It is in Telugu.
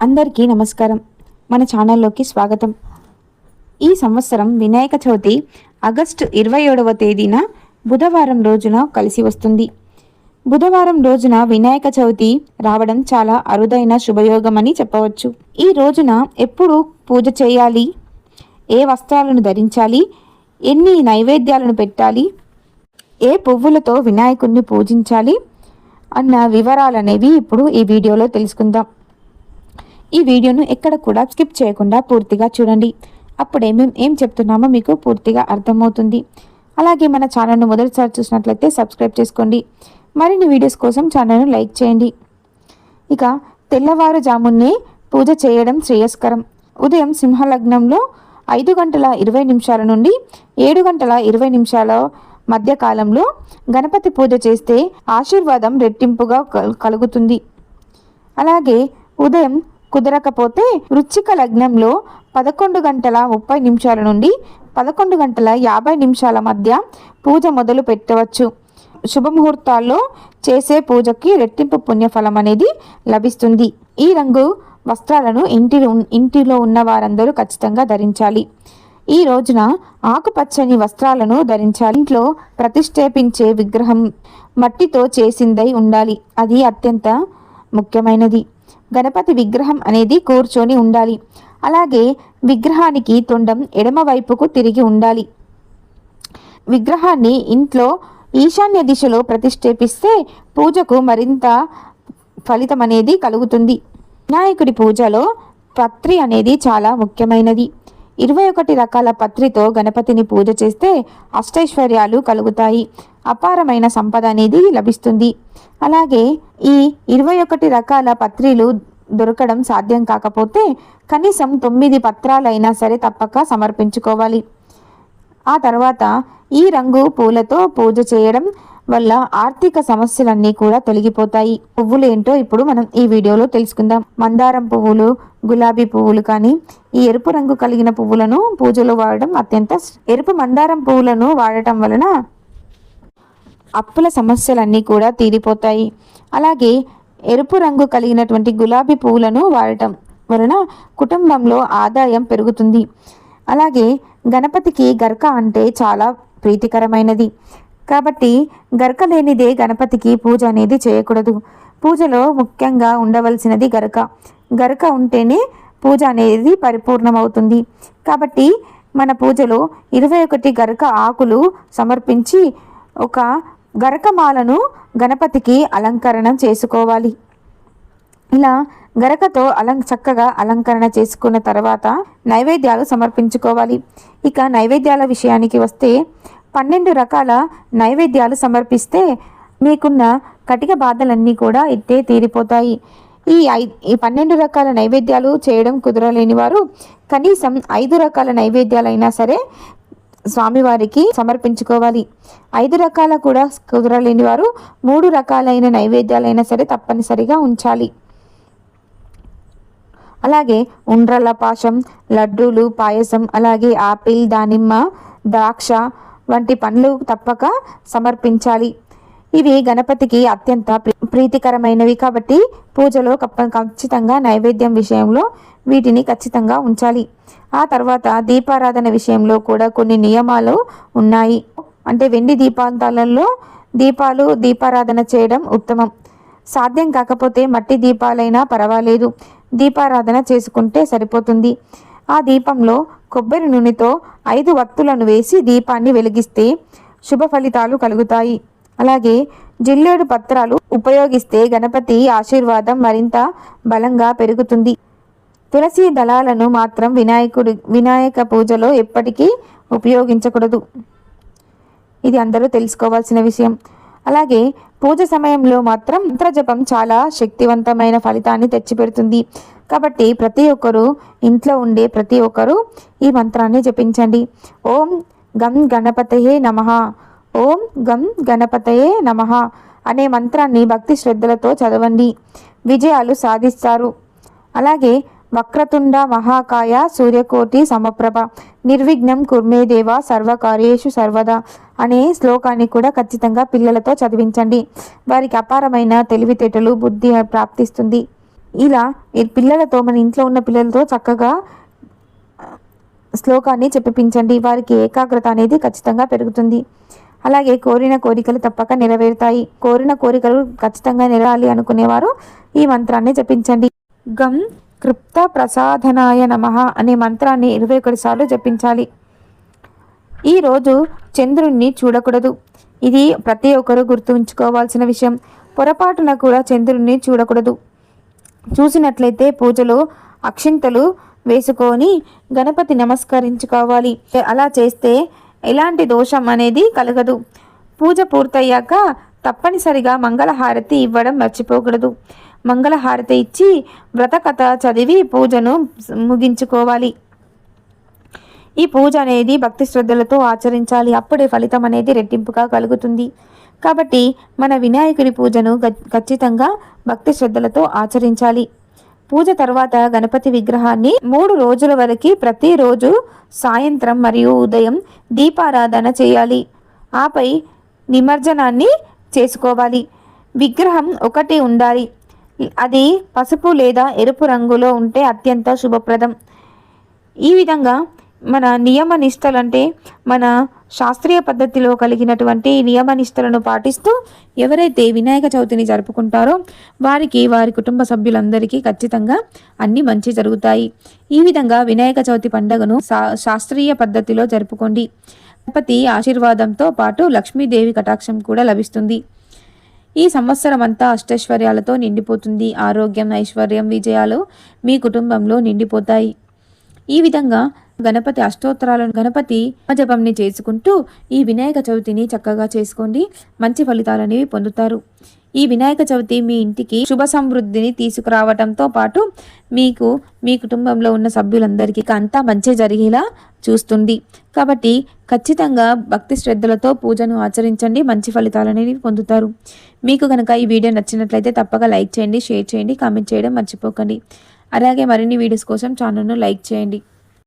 అందరికీ నమస్కారం. మన ఛానల్లోకి స్వాగతం. ఈ సంవత్సరం వినాయక చవితి ఆగస్టు ఇరవై ఏడవ తేదీన బుధవారం రోజున కలిసి వస్తుంది. బుధవారం రోజున వినాయక చవితి రావడం చాలా అరుదైన శుభయోగమని చెప్పవచ్చు. ఈ రోజున ఎప్పుడు పూజ చేయాలి? ఏ వస్త్రాలను ధరించాలి? ఎన్ని నైవేద్యాలను పెట్టాలి? ఏ పువ్వులతో వినాయకుడిని పూజించాలి? అన్న వివరాలనేవి ఇప్పుడు ఈ వీడియోలో తెలుసుకుందాం. ఈ వీడియోను ఎక్కడ కూడా స్కిప్ చేయకుండా పూర్తిగా చూడండి. అప్పుడే మేము ఏం చెప్తున్నామో మీకు పూర్తిగా అర్థమవుతుంది. అలాగే మన ఛానల్ను మొదటిసారి చూసినట్లయితే సబ్స్క్రైబ్ చేసుకోండి. మరిన్ని వీడియోస్ కోసం ఛానల్ను లైక్ చేయండి. ఇక తెల్లవారుజామునే పూజ చేయడం శ్రేయస్కరం. ఉదయం సింహలగ్నంలో ఐదు గంటల ఇరవై నిమిషాల నుండి ఏడు గంటల ఇరవై నిమిషాల మధ్య కాలంలో గణపతి పూజ చేస్తే ఆశీర్వాదం రెట్టింపుగా కల్- కలుగుతుంది. అలాగే ఉదయం కుదరకపోతే వృచ్చిక లగ్నంలో పదకొండు గంటల ముప్పై నిమిషాల నుండి పదకొండు గంటల యాభై నిమిషాల మధ్య పూజ మొదలు పెట్టవచ్చు. శుభముహూర్తాల్లో చేసే పూజకి రెట్టింపు పుణ్యఫలం అనేది లభిస్తుంది. ఈ రంగు వస్త్రాలను ఇంటి ఇంటిలో ఉన్న వారందరూ ఖచ్చితంగా ధరించాలి. ఈ రోజున ఆకుపచ్చని వస్త్రాలను ధరించాలి. ఇంట్లో ప్రతిష్ఠేపించే విగ్రహం మట్టితో చేసిందై ఉండాలి. అది అత్యంత ముఖ్యమైనది. గణపతి విగ్రహం అనేది కూర్చొని ఉండాలి. అలాగే విగ్రహానికి తొండం ఎడమవైపుకు తిరిగి ఉండాలి. విగ్రహాన్ని ఇంట్లో ఈశాన్య దిశలో ప్రతిష్ఠేపిస్తే పూజకు మరింత ఫలితం అనేది కలుగుతుంది. వినాయకుడి పూజలో పత్రి అనేది చాలా ముఖ్యమైనది. ఇరవై ఒకటి రకాల పత్రితో గణపతిని పూజ చేస్తే అష్టైశ్వర్యాలు కలుగుతాయి. అపారమైన సంపద అనేది లభిస్తుంది. అలాగే ఈ ఇరవై ఒకటి రకాల పత్రిలు దొరకడం సాధ్యం కాకపోతే కనీసం తొమ్మిది పత్రాలైనా సరే తప్పక సమర్పించుకోవాలి. ఆ తర్వాత ఈ రంగు పూలతో పూజ చేయడం వల్ల ఆర్థిక సమస్యలన్నీ కూడా తొలగిపోతాయి. పువ్వులు ఏంటో ఇప్పుడు మనం ఈ వీడియోలో తెలుసుకుందాం. మందారం పువ్వులు గులాబీ పువ్వులు కానీ ఈ ఎరుపు రంగు కలిగిన పువ్వులను పూజలో వాడడం అత్యంత ఎరుపు మందారం పువ్వులను వాడటం వలన అప్పుల సమస్యలన్నీ కూడా తీరిపోతాయి. అలాగే ఎరుపు రంగు కలిగినటువంటి గులాబీ పువ్వులను వాడటం వలన కుటుంబంలో ఆదాయం పెరుగుతుంది. అలాగే గణపతికి గర్క అంటే చాలా ప్రీతికరమైనది. కాబట్టి గరక లేనిదే గణపతికి పూజ అనేది చేయకూడదు. పూజలో ముఖ్యంగా ఉండవలసినది గరక. గరక ఉంటేనే పూజ అనేది పరిపూర్ణమవుతుంది. కాబట్టి మన పూజలో ఇరవై ఒకటి గరక ఆకులు సమర్పించి ఒక గరకమాలను గణపతికి అలంకరణ చేసుకోవాలి. ఇలా గరకతో అలం చక్కగా అలంకరణ చేసుకున్న తర్వాత నైవేద్యాలు సమర్పించుకోవాలి. ఇక నైవేద్యాల విషయానికి వస్తే పన్నెండు రకాల నైవేద్యాలు సమర్పిస్తే మీకున్న కటిక బాధలన్నీ కూడా ఇట్టే తీరిపోతాయి. ఈ ఐ ఈ పన్నెండు రకాల నైవేద్యాలు చేయడం కుదరలేని వారు కనీసం ఐదు రకాల నైవేద్యాలైనా సరే స్వామివారికి సమర్పించుకోవాలి. ఐదు రకాల కూడా కుదరలేని వారు మూడు రకాలైన నైవేద్యాలైనా సరే తప్పనిసరిగా ఉంచాలి. అలాగే ఉండ్రల పాశం లడ్డూలు పాయసం అలాగే ఆపిల్ దానిమ్మ ద్రాక్ష వంటి పనులు తప్పక సమర్పించాలి. ఇవి గణపతికి అత్యంత ప్రీ- ప్రీతికరమైనవి కాబట్టి పూజలో కప్ప ఖచ్చితంగా నైవేద్యం విషయంలో వీటిని ఖచ్చితంగా ఉంచాలి. ఆ తర్వాత దీపారాధన విషయంలో కూడా కొన్ని నియమాలు ఉన్నాయి. అంటే వెండి దీపాంతాలలో దీపాలు దీపారాధన చేయడం ఉత్తమం. సాధ్యం కాకపోతే మట్టి దీపాలైనా పర్వాలేదు. దీపారాధన చేసుకుంటే సరిపోతుంది. ఆ దీపంలో కొబ్బరి నూనెతో ఐదు వత్తులను వేసి దీపాన్ని వెలిగిస్తే శుభ ఫలితాలు కలుగుతాయి. అలాగే జిల్లేడు పత్రాలు ఉపయోగిస్తే గణపతి ఆశీర్వాదం మరింత బలంగా పెరుగుతుంది. తులసి దళాలను మాత్రం వినాయకుడి వినాయక పూజలో ఎప్పటికీ ఉపయోగించకూడదు. ఇది అందరూ తెలుసుకోవాల్సిన విషయం. అలాగే పూజ సమయంలో మాత్రం మంత్రజపం చాలా శక్తివంతమైన ఫలితాన్ని తెచ్చిపెడుతుంది. కాబట్టి ప్రతి ఒక్కరూ ఇంట్లో ఉండే ప్రతి ఒక్కరూ ఈ మంత్రాన్ని జపించండి. ఓం గం గణపతయే నమః. ఓం గం గణపతయే నమః అనే మంత్రాన్ని భక్తి శ్రద్ధలతో చదవండి. విజయాలు సాధిస్తారు. అలాగే వక్రతుండ మహాకాయ సూర్యకోటి సమప్రభ. నిర్విఘ్నం కుర్మేదేవ సర్వకార్యేషు సర్వదా అనే శ్లోకాన్ని కూడా ఖచ్చితంగా పిల్లలతో చదివించండి. వారికి అపారమైన తెలివితేటలు బుద్ధి ప్రాప్తిస్తుంది. ఇలా పిల్లలతో మన ఇంట్లో ఉన్న పిల్లలతో చక్కగా శ్లోకాన్ని చెప్పిపించండి. వారికి ఏకాగ్రత అనేది ఖచ్చితంగా పెరుగుతుంది. అలాగే కోరిన కోరికలు తప్పక నెరవేరుతాయి. కోరిన కోరికలు ఖచ్చితంగా నెరవాలి అనుకునేవారు ఈ మంత్రాన్ని జపించండి. గం కృప్త ప్రసాదనాయ నమః అనే మంత్రాన్ని ఇరవై ఒకటి సార్లు జపించాలి. ఈరోజు చంద్రుణ్ణి చూడకూడదు. ఇది ప్రతి ఒక్కరూ గుర్తుంచుకోవాల్సిన విషయం. పొరపాటున కూడా చంద్రుణ్ణి చూడకూడదు. చూసినట్లయితే పూజలో అక్షింతలు వేసుకొని గణపతి నమస్కరించుకోవాలి. అలా చేస్తే ఎలాంటి దోషం అనేది కలగదు. పూజ పూర్తయ్యాక తప్పనిసరిగా మంగళహారతి ఇవ్వడం మర్చిపోకూడదు. మంగళహారతి ఇచ్చి వ్రతకథ చదివి పూజను ముగించుకోవాలి. ఈ పూజ అనేది భక్తి శ్రద్ధలతో ఆచరించాలి. అప్పుడే ఫలితం అనేది రెట్టింపుగా కలుగుతుంది. కాబట్టి మన వినాయకుని పూజను ఖచ్చితంగా భక్తి శ్రద్ధలతో ఆచరించాలి. పూజ తర్వాత గణపతి విగ్రహాన్ని మూడు రోజుల వరకు ప్రతిరోజు సాయంత్రం మరియు ఉదయం దీపారాధన చేయాలి. ఆపై నిమజ్జనాన్ని చేసుకోవాలి. విగ్రహం ఒకటి ఉండాలి. అది పసుపు లేదా ఎరుపు రంగులో ఉంటే అత్యంత శుభప్రదం. ఈ విధంగా మన నియమ నిష్టలు అంటే మన శాస్త్రీయ పద్ధతిలో కలిగినటువంటి నియమ నిష్టలను పాటిస్తూ ఎవరైతే వినాయక చవితిని జరుపుకుంటారో వారికి వారి కుటుంబ సభ్యులందరికీ ఖచ్చితంగా అన్ని మంచి జరుగుతాయి. ఈ విధంగా వినాయక చవితి పండుగను శా- శాస్త్రీయ పద్ధతిలో జరుపుకోండి. గణపతి ఆశీర్వాదంతో పాటు లక్ష్మీదేవి కటాక్షం కూడా లభిస్తుంది. ఈ సంవత్సరం అంతా అష్టైశ్వర్యాలతో నిండిపోతుంది. ఆరోగ్యం ఐశ్వర్యం విజయాలు మీ కుటుంబంలో నిండిపోతాయి. ఈ విధంగా గణపతి అష్టోత్తరాలను గణపతి జపంని చేసుకుంటూ ఈ వినాయక చవితిని చక్కగా చేసుకోండి. మంచి ఫలితాలనేవి పొందుతారు. ఈ వినాయక చవితి మీ ఇంటికి శుభ సమృద్ధిని తీసుకురావడంతో పాటు మీకు మీ కుటుంబంలో ఉన్న సభ్యులందరికీ అంతా మంచి జరిగేలా చూస్తుంది. కాబట్టి ఖచ్చితంగా భక్తి శ్రద్ధలతో పూజను ఆచరించండి. మంచి ఫలితాలనేవి పొందుతారు. మీకు కనుక ఈ వీడియో నచ్చినట్లయితే తప్పక లైక్ చేయండి షేర్ చేయండి కామెంట్ చేయడం మర్చిపోకండి. అలాగే మరిన్ని వీడియోస్ కోసం ఛానల్ను లైక్ చేయండి.